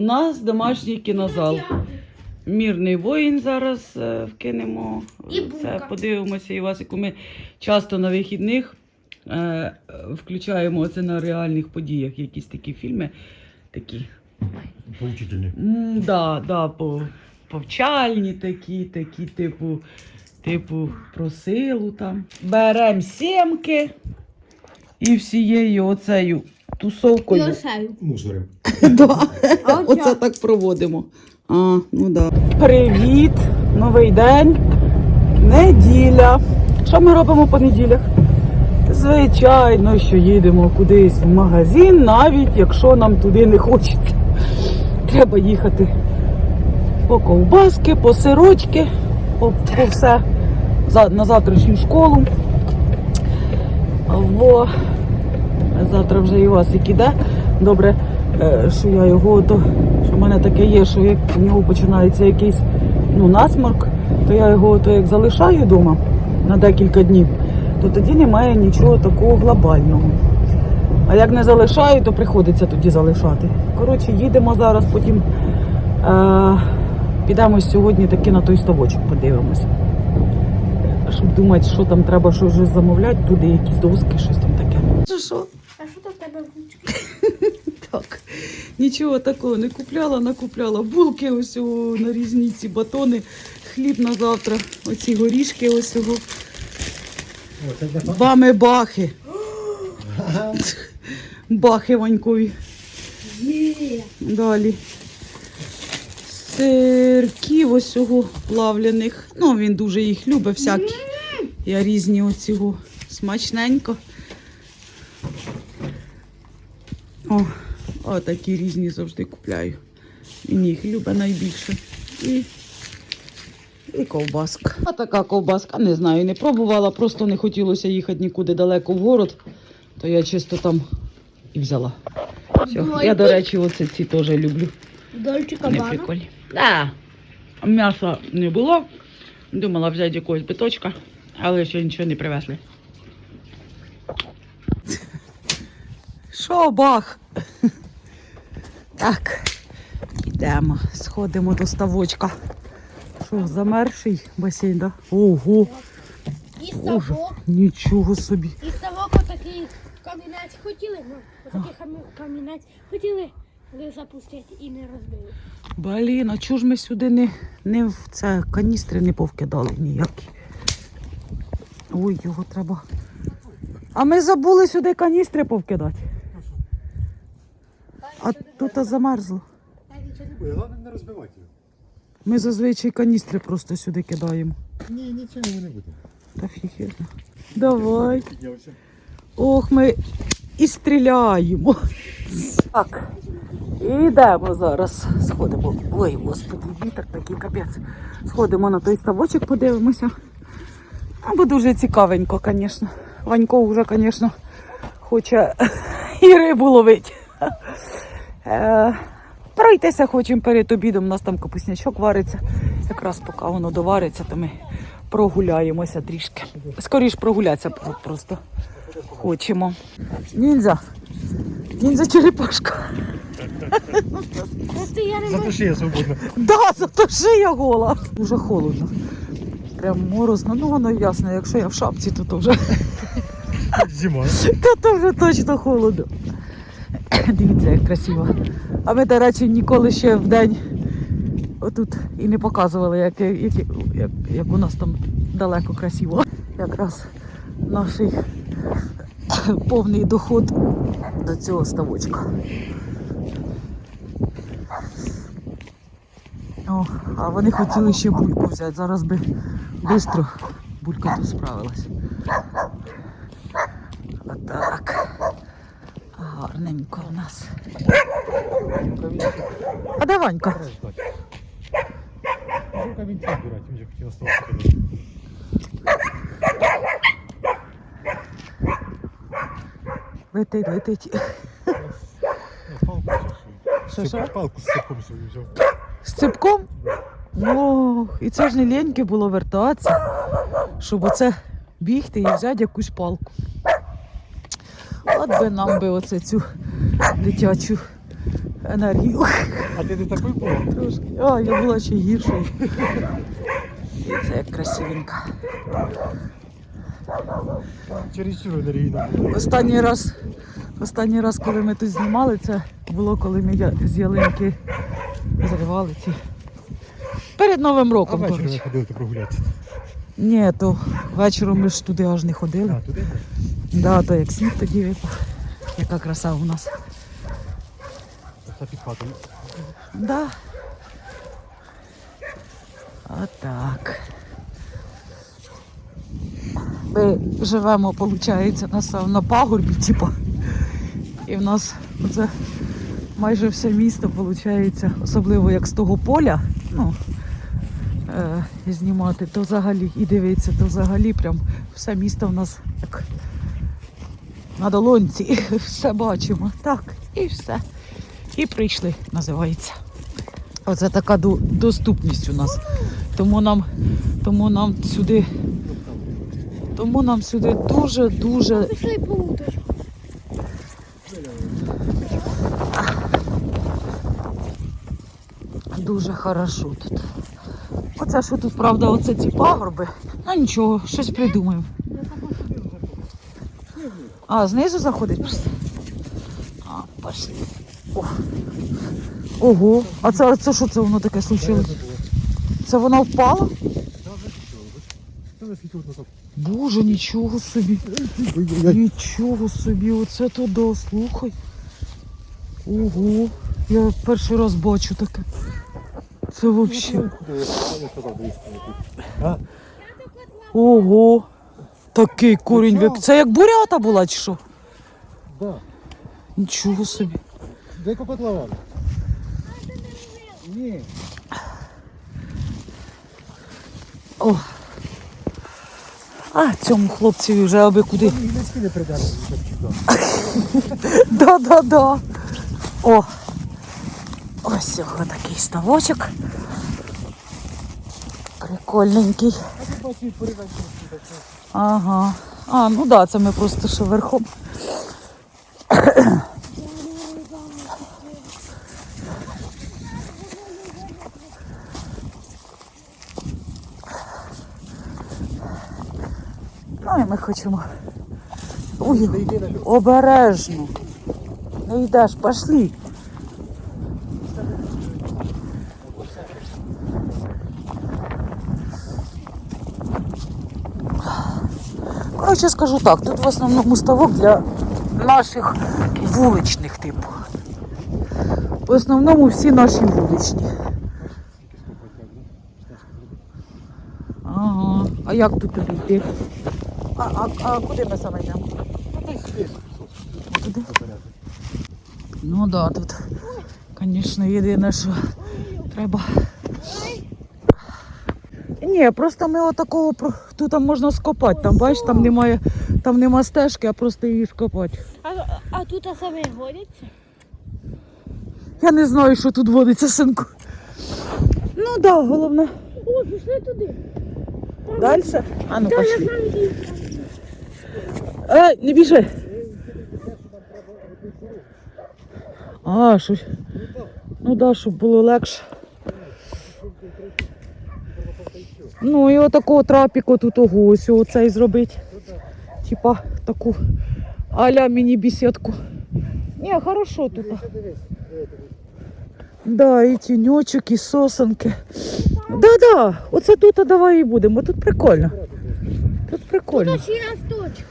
У нас домашній кінозал. Мірний воїн зараз е, вкинемо. І Це подивимося. І Васику ми часто на вихідних е, включаємо це на реальних подіях. Якісь такі фільми. Такі. Поучительный. М, да, да, по, повчальні такі, такі, типу, типу, про силу там. Беремо сімки і всією оцею тусовкою. Мусорим. Да. Оце так проводимо. А, ну да. Привіт! Новий день. Неділя. Що ми робимо по неділях? Звичайно, що їдемо кудись в магазин, навіть якщо нам туди не хочеться. Треба їхати по ковбаски, по сирочки, по, по все за, на завтрашню школу. Во. Завтра вже і Васик іде. Добре, е, що я його то, що в мене таке є, що як у нього починається якийсь ну, насморк, то я його то як залишаю вдома на декілька днів, то тоді немає нічого такого глобального. А як не залишаю, то приходиться тоді залишати. Коротше, їдемо зараз, потім е, підемо сьогодні таки на той ставочок, подивимося. Щоб думати, що там треба щось вже замовляти, туди якісь доски, щось там таке. Що Так, нічого такого не купляла, накупляла булки ось на різні ці батони, хліб на завтра, оці горішки ось. Бами бахи. Бахи ванькові. Далі. Сирків ось цього плавляних. Ну, він дуже їх любить, всякі. Я різні оцього. Смачненько. О, о, такі різні завжди купляю. Він їх любить найбільше. І, і ковбаска. А така ковбаска, не знаю, не пробувала, просто не хотілося їхати нікуди далеко в город, то я чисто там і взяла. Все. Я, до речі, оце ці теж люблю. Дольче Не прикольні. Да. М'яса не було. Думала взяти якогось биточка, але ще нічого не привезли. Що, бах? Так, йдемо, сходимо до ставочка. Що, замерший басейн, да? Ого, І Боже, ставок. нічого собі. І ставок отакий камінець хотіли, ну, отакий камі- камінець хотіли але запустити і не розбили. Блін, а чого ж ми сюди не, не в це каністри не повкидали ніякі? Ой, його треба. А ми забули сюди каністри повкидати. А тут а замерзло. Головне не розбивати його. Ми зазвичай каністри просто сюди кидаємо. Ні, нічого не буде. Та фіг його знає. Давай. Ох, ми і стріляємо. Так, і йдемо зараз. Сходимо. Ой, господи, вітер такий капець. Сходимо на той ставочок, подивимося. Бо дуже цікавенько, звісно. Ванько вже, звісно, хоче і рибу ловити. Е, пройтися хочемо перед обідом. У нас там капуснячок вариться. Якраз поки воно довариться, то ми прогуляємося трішки. Скоріш прогулятися просто хочемо. Ніндзя. Ніндзя черепашка. Просто я шия. Да, зато шия гола. Дуже холодно. Прям морозно. Ну воно ясно, якщо я в шапці, то, то вже Зима. то, то вже точно холодно. Дивіться, як красиво. А ми, до речі, ніколи ще в день отут і не показували, як, як, як, як у нас там далеко красиво. Якраз наш повний доход до цього ставочка. О, а вони хотіли ще бульку взяти. Зараз би швидко булька тут справилась. Отак. Гарненько у нас. А остатися. Летить, летить. Що, що? Палку з цепком собі взяв. З ципком? О, і це ж не ліньки було вертатися, щоб оце бігти і взяти якусь палку. Би нам би оце цю дитячу енергію. А ти не такий був? Трошки. А, я була ще гіршою. І це як красивенько. Через чур енергійно. Останній раз, останній раз, коли ми тут знімали, це було, коли ми я- з ялинки зривали ці. Перед Новим А роком, ввечері ви коротше. ходили прогулятися. Ні, то вечором ми ж туди аж не ходили. А, туди? Да, то як сніг тоді випав. Яка краса у нас. Це під хатою. Да. Отак. Ми живемо, виходить, на, на пагорбі, типа. І в нас оце майже все місто, виходить, особливо як з того поля, ну, е, знімати, то взагалі і дивитися, то взагалі прям все місто в нас як на долонці. Все бачимо. Так, і все. І прийшли, називається. Оце така доступність у нас. Тому нам, тому нам сюди, тому нам сюди дуже-дуже дуже хорошо тут. Оце що тут, правда, оце ці пагорби. Ну нічого, щось придумаємо. А, знизу заходить просто. А, пошли. О. Ого, а це, а це що це воно таке случилось? Це воно впало? Боже, нічого собі. Нічого собі, оце то да, слухай. Ого, я перший раз бачу таке. Це взагалі. Ого. Такий корінь вип. Це як бурята була чи що? Да. Нічого собі. Дай котлован. Ні. О. А, цьому хлопцеві вже аби куди. Гілячки не придали. Да-да-да. О. Ось його такий ставочок. Прикольненький. Ага. А, ну да, це ми просто що верхом. Ну і ми хочемо. Ой, обережно. Не йдеш, пошли. Коротше, скажу так, тут в основному ставок для наших вуличних типу. В основному всі наші вуличні. Ага. А як тут йти? А, а, а куди ми саме йдемо? Туди? Ну так, да, тут, звісно, єдине, що треба. Ні, просто ми отакого тут там можна скопати. Там бачиш, там немає, там нема стежки, а просто її скопати. А, а тут а саме водяться? Я не знаю, що тут водиться, синку. Ну так, да, головне. О, пішли туди. Далі? А ну я пошли. Ей, не біжи. А, щось. Ну да, щоб було легше. Ну і отакого трапіку тут ого, ось оцей зробити. Типа таку аля міні-бесідку. Ні, хорошо тут. Да, і тіньочок, і сосенки. Да-да, оце тут давай і будемо. Тут прикольно. Тут прикольно. Тут.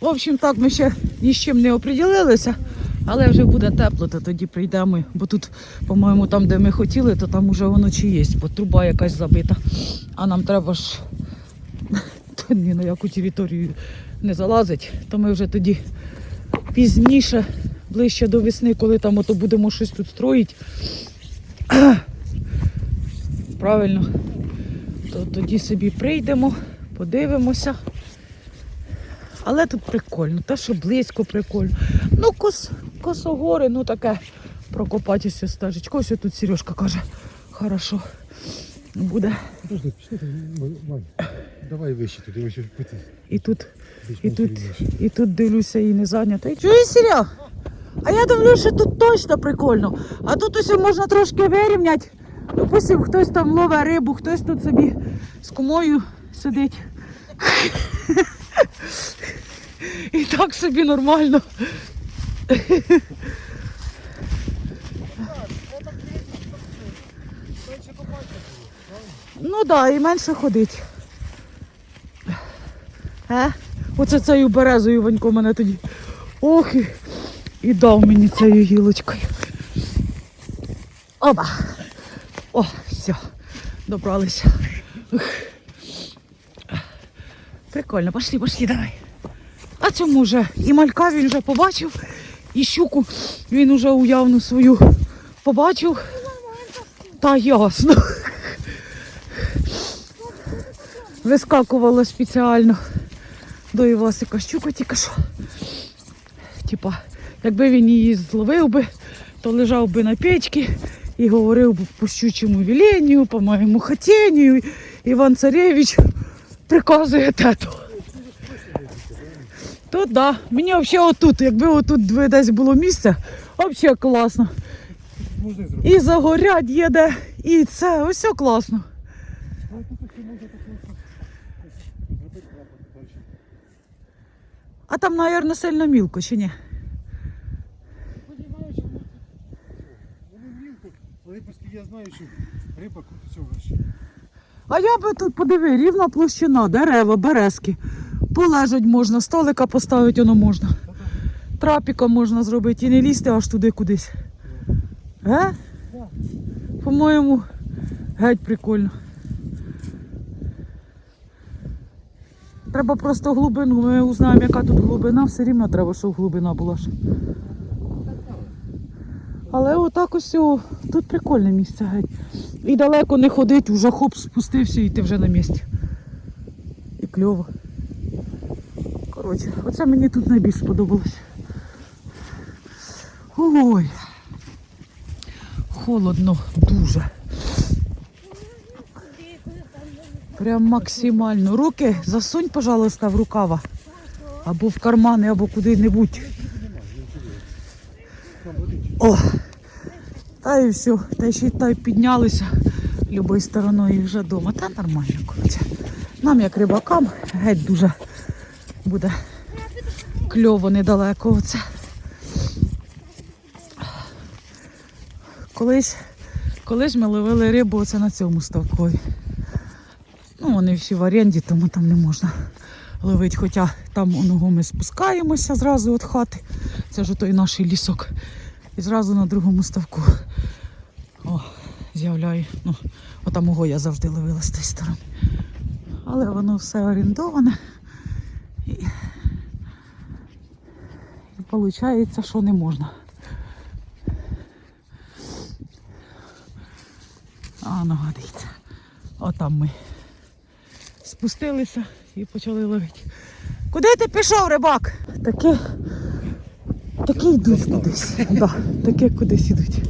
В общем, так ми ще ні з чим не оприділилися, але вже буде тепло, то тоді прийдемо. Бо тут, по-моєму, там, де ми хотіли, то там уже воно чи є, бо труба якась забита. А нам треба ж ні на яку територію не залазить, то ми вже тоді пізніше, ближче до весни, коли там ото будемо щось тут строїти. Правильно, то тоді собі прийдемо, подивимося. Але тут прикольно, те, що близько прикольно. Ну, кос, косогори, ну таке прокопатися стежечко. Ось тут Сережка каже, хорошо буде. Подожди, пішли Вань. Давай вище туди, вище пити. І тут, і тут, і тут дивлюся і не зайнято. Чуєш, Серег? А я дивлюся, що тут точно прикольно. А тут усе можна трошки вирівняти. Допустим, хтось там ловить рибу, хтось тут собі з кумою сидить. І так собі нормально. Ну так, да, і менше ходить. Е? Оце цією березою Ванько мене тоді. Ох, і, і дав мені цією гілочкою. Оба. О, все, добралися. Прикольно, пошли, пошли, давай. А цьому вже і малька він вже побачив, і щуку він уже уявну свою побачив. Та ясно. Вискакувала спеціально до Івасика щука тільки що. Типа, якби він її зловив би, то лежав би на печці і говорив би по щучому віленню, по моєму хотінню. Іван Царевич приказує тету. Тут да. Мені взагалі отут, якби отут десь було місце, взагалі класно. І загорять є де, і це, ось все класно. Ще. А там, мабуть, сильно мілко, чи ні? Я знаю, що риба крутиться вище. А я би тут подиви, рівна площина, дерева, березки. Полежать можна, столика поставити воно можна. Трапіка можна зробити і не лізти аж туди кудись. Ге? По-моєму, геть прикольно. Треба просто глибину. Ми узнаємо, яка тут глибина, все рівно треба, щоб глибина була. Але отак ось о, тут прикольне місце геть. І далеко не ходить, вже хоп, спустився і ти вже на місці. І кльово. Коротше, оце мені тут найбільш сподобалось. Ой. Холодно дуже. Прям максимально. Руки засунь, пожалуйста, в рукава. Або в кармани, або куди-небудь. О! Та і все. Та ще й та й піднялися любою стороною і вже вдома. Та нормально, коротше. Нам, як рибакам, геть дуже буде кльово недалеко оце. Колись, колись ми ловили рибу оце на цьому ставкові. Ну, вони всі в оренді, тому там не можна ловити. Хоча там оного ми спускаємося зразу від хати. Це ж той наш лісок. І зразу на другому ставку. О, з'являє. Ну, отамого я завжди ловила з тієї сторони. Але воно все орендоване. І, і виходить, що не можна. А, ну, дивіться. Отам ми спустилися і почали ловити. Куди ти пішов, рибак? Таке, таке йдуть кудись. Да, таке кудись йдуть.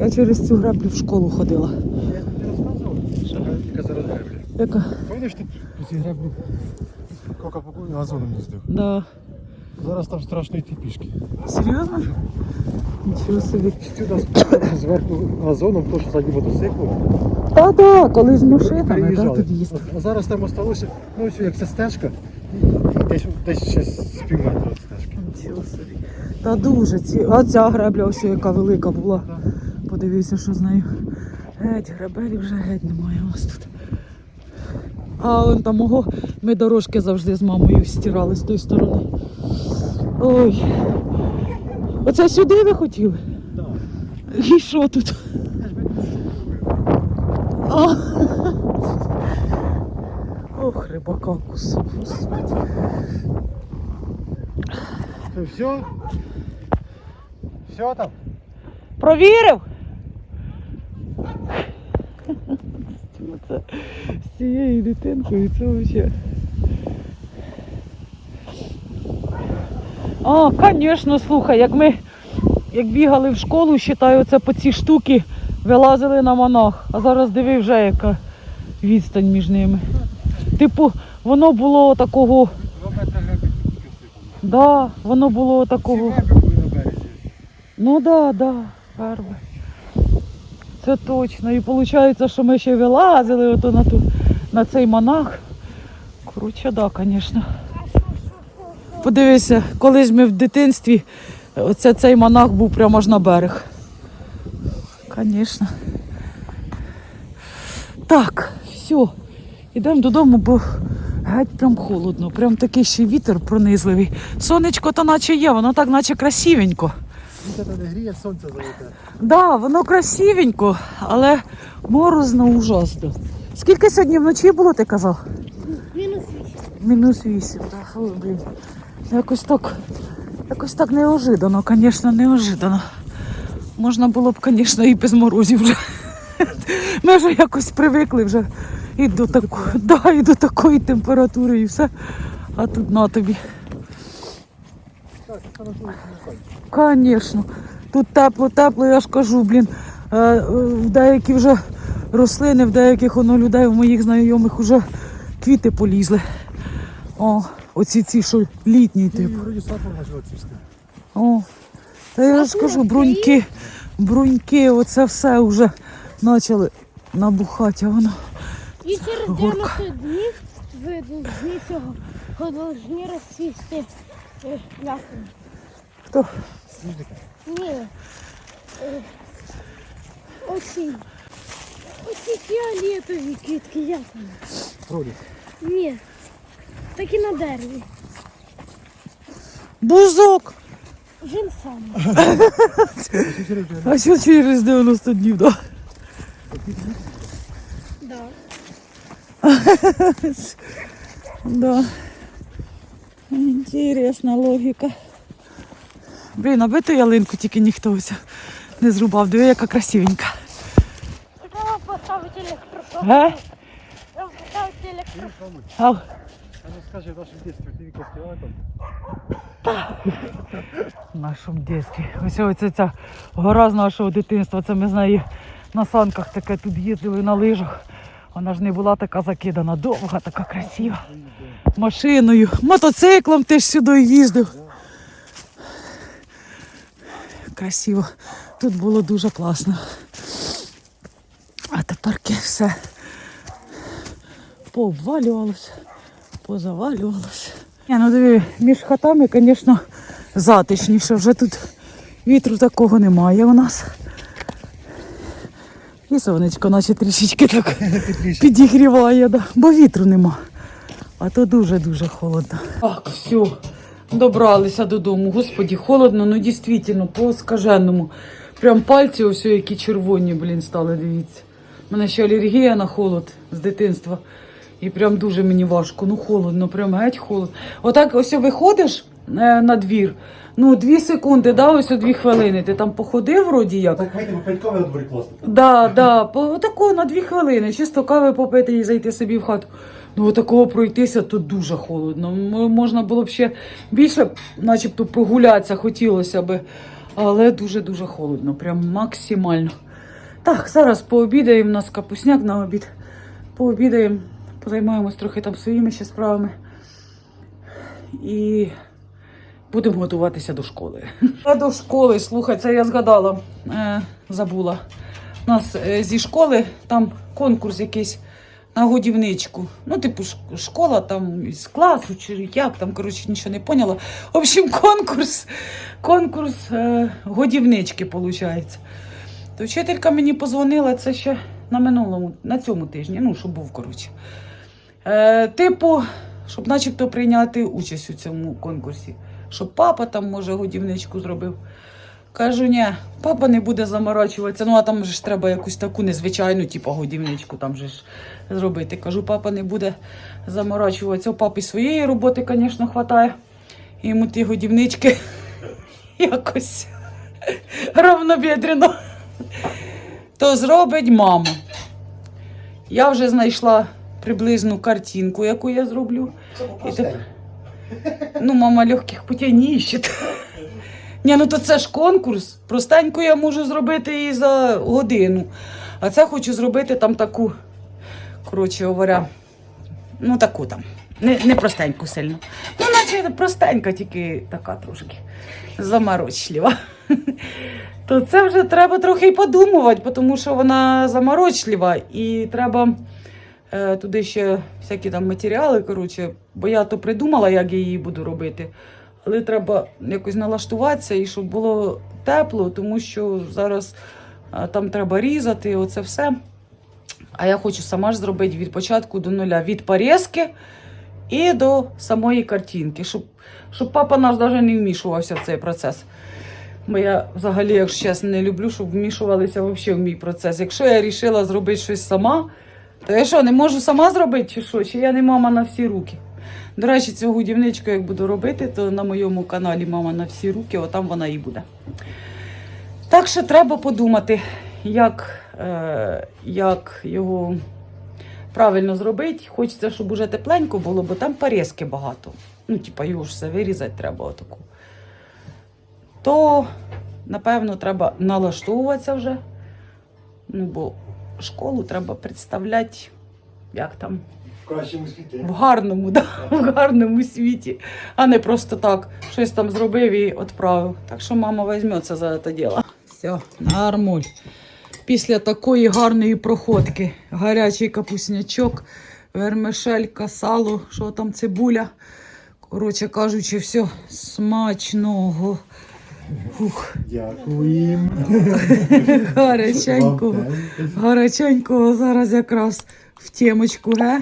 Я через цю греблю в школу ходила. Я тобі розказував, яка зараз гребля. Яка? Пам'ятаєш, ти цій греблі кока по газоном їздив? Да. Зараз там страшно йти пішки. Серйозно? Нічого собі. Сюди зверху газоном, то що задні мотоцикл. Та да, коли з машинами, да, тут їздили. А зараз там осталося, ну ось як ця стежка, і десь, десь ще з пів метра від стежки. Нічого собі. Та дуже. Ці... А ця гребля ось яка велика була. Подивися, що з нею. Геть, гребелі вже геть немає у нас тут. А он там ого, ми дорожки завжди з мамою стирали з тої сторони. Ой. Оце сюди ви хотіли? Так. І що тут? А. Ох, рибака кусок, господи. То все? Все там? Провірив? Це з цією дитинкою це взагалі. А, звісно, слухай, як ми як бігали в школу, вважаю, це по ці штуки вилазили на монах. А зараз диви вже яка відстань між ними. Типу, воно було такого, да, воно було такого. Ну да, да, перший. Це точно. І виходить, що ми ще вилазили ото на, ту, на цей монах. Коротше, да, звісно. Подивися, колись ми в дитинстві, оце цей монах був прямо аж на берег. Звісно. Так, все. Йдемо додому, бо геть прям холодно. Прям такий ще вітер пронизливий. Сонечко то наче є, воно так наче красивенько. Вітер не гріє, сонце залите. Да, воно красивенько, але морозно ужасно. Скільки сьогодні вночі було, ти казав? Мінус вісім. Мінус вісім, так. Блін. Якось так, якось так неожиданно, звісно, неожиданно. Можна було б, звісно, і без морозів вже. Ми вже якось привикли вже і до такої, да, і до такої температури, і все. А тут на тобі. Звісно. Тут тепло, тепло, я ж кажу, блін. Е, е, В деякі вже рослини, в деяких воно людей, в моїх знайомих вже квіти полізли. О, оці ці, що літні, Ти типу. вроді сапом почала цвісти. О, та я ж кажу, бруньки, бруньки, оце все вже почали набухати, а воно. І через горка. 90 днів ви повинні цього повинні розцвісти е, як? Хто? Сніжника. Ні. Е, Оці. Оці фіолетові квітки, як вони? Проліс. Ні. Такі на дереві. Бузок! Він сам. А що через 90 днів, да? Да. Да. Інтересна логіка. Блін, аби ту ялинку тільки ніхто ось не зрубав. Диви, яка красивенька. Треба поставити електропровод. Е? Треба поставити електропровод. А, ну скажи, в нашому дитинстві ти якось стояла там? в нашому дитинстві. Ось оця ця гора з нашого дитинства. Це ми з нею на санках таке тут їздили на лижах. Вона ж не була така закидана, довга, така красива. Машиною, мотоциклом ти ж сюди їздив. Красиво. Тут було дуже класно. А тепер все пообвалювалося, позавалювалося. Ні, ну диви, між хатами, звісно, затишніше. Вже тут вітру такого немає у нас. І сонечко, наче трішечки так підігріває, да. бо вітру нема. А то дуже-дуже холодно. Так, все, добралися додому. Господі, холодно, ну дійсно, по скаженому. Прям пальці ось які червоні, блін, стали, дивіться. У мене ще алергія на холод з дитинства. І прям дуже мені важко. Ну холодно, прям геть холодно. Отак ось виходиш е, на двір. Ну, дві секунди, да, ось о дві хвилини. Ти там походив вроді як. Так вийдемо, пенькове на дворі класно. Да, да, отако на дві хвилини, чисто кави попити і зайти собі в хату. Ну, отакого пройтися тут дуже холодно. Можна було б ще більше, начебто, прогулятися хотілося би, але дуже-дуже холодно, прям максимально. Так, зараз пообідаємо, у нас капусняк на обід. Пообідаємо, позаймаємось трохи там своїми ще справами. І будемо готуватися до школи. До школи, слухай, це я згадала, е, забула. У нас е, зі школи там конкурс якийсь на годівничку. Ну, типу, школа там із класу, чи як там, коротше, нічого не поняла. В общем, конкурс, конкурс е, годівнички, виходить. То вчителька мені позвонила, це ще на минулому, на цьому тижні, ну, щоб був, коротше. Е, типу, щоб начебто прийняти участь у цьому конкурсі. Щоб папа там, може, годівничку зробив. Кажу, ні, папа не буде заморачуватися. Ну, а там же ж треба якусь таку незвичайну, типу, годівничку там же ж зробити. Кажу, папа не буде заморачуватися. У папі своєї роботи, звісно, вистачає. Йому ті годівнички якось равнобідрено. То зробить мама. Я вже знайшла приблизну картинку, яку я зроблю. І тепер... Ну, мама легких путей не іщет. Ні, ну то це ж конкурс. Простенько я можу зробити і за годину. А це хочу зробити там таку, коротше говоря, ну таку там. Не, не простеньку сильно. Ну, наче простенька, тільки така трошки заморочлива. То це вже треба трохи й подумувати, тому що вона заморочлива і треба туди ще всякі там матеріали. Коротше, бо я то придумала, як я її буду робити. Але треба якось налаштуватися і щоб було тепло, тому що зараз е, там треба різати, оце все. А я хочу сама ж зробити від початку до нуля, від порізки і до самої картинки, щоб, щоб папа наш навіть не вмішувався в цей процес. Бо я взагалі, якщо чесно, не люблю, щоб вмішувалися взагалі в мій процес. Якщо я вирішила зробити щось сама, я що, не можу сама зробити, чи що? Чи я не мама на всі руки? До речі, цю годівничку, як буду робити, то на моєму каналі Мама на всі руки, отам вона і буде. Так що треба подумати, як, е, як його правильно зробити. Хочеться, щоб уже тепленько було, бо там порізки багато. Ну, типа, його ж все вирізати треба отаку. То, напевно, треба налаштовуватися вже. Ну, бо школу треба представляти, як там, В кращому світі. в гарному, да, в гарному світі, а не просто так, щось там зробив і відправив. Так що мама візьметься за це діло. Все, нормуль. Після такої гарної проходки, гарячий капуснячок, вермишелька, сало, що там цибуля. Коротше кажучи, все смачного. Дякуємо. гаряченького. Гаряченького зараз якраз в тємочку, ге?